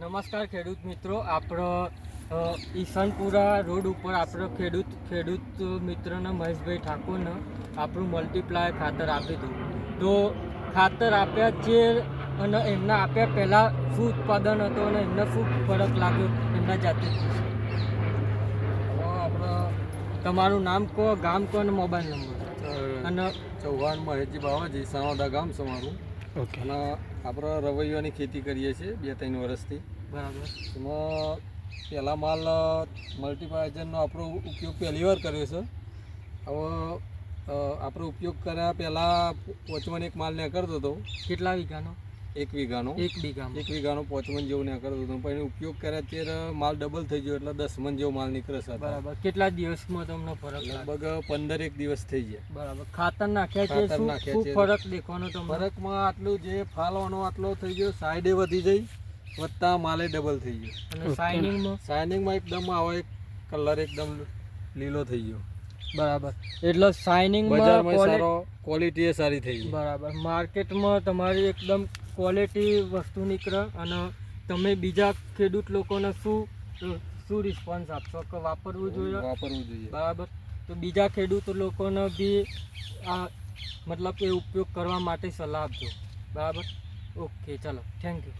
નમસ્કાર ખેડૂત મિત્રો આપણો અ, રોડ ઉપર આપણો ખેડૂત ખેડૂત મિત્રને મહેશભાઈ ઠાકોરને આપણું મલ્ટીપ્લાય ખાતર આપી હતું તો ખાતર આપ્યા જે અને એમના આપ્યા પહેલાં શું ઉત્પાદન હતું અને એમને શું ફરક લાગ્યો એમના જાતે તમારું નામ કહો ગામ કહો અને મોબાઈલ નંબર. અને ચૌહાણ મહેશજી બાવાજી સાણોદા ગામ છે મારું. ઓકે. અને આપણે રવૈયાની ખેતી કરીએ છીએ બે ત્રણ વર્ષથી. બરાબર. એમાં પહેલા માલ મલ્ટીપાયઝનનો આપણો ઉપયોગ પહેલી વાર કર્યો છે. હવે આપણો ઉપયોગ કર્યા પહેલાં પોચમન એક માલ ને કરતો હતો. કેટલા વીઘાનો? એક વીઘાનો. એક વીઘા એક વીઘાનો પોચમન જેવું ને હતો. પણ એનો ઉપયોગ કર્યા ત્યારે માલ ડબલ થઈ ગયો એટલે દસ મણ જેવો માલ નીકળે છે બરાબર. કેટલા દિવસમાં તમને ફરક લગભગ પંદર એક દિવસ થઈ ગયા. બરાબર. ખાતર નાખ્યા છે ખાતર નાખ્યા છે. ફરક દેખવાનો તમને? ફરકમાં આટલું જે ફાલવાનો આટલો થઈ ગયો સાઈડે વધી જઈ વધતા માલે ડબલ થઈ ગયો. અને શાઇનિંગમાં શાઇનિંગમાં એકદમ આવો એક કલર એકદમ લીલો થઈ ગયો. બરાબર. એટલે સાઇનિંગમાં બજારમાં સારો ક્વોલિટી એ સારી થઈ ગઈ. બરાબર. માર્કેટમાં તમારી એકદમ ક્વોલિટી વસ્તુ નીકળે અને તમે બીજા ખેડૂત લોકોને શું શું રિસ્પોન્સ આપશો? કે વાપરવું જોઈએ? વાપરવું જોઈએ. બરાબર. તો બીજા ખેડૂત લોકોને બી આ મતલબ કે ઉપયોગ કરવા માટે સલાહ આપજો. બરાબર? ઓકે ચાલો. Thank you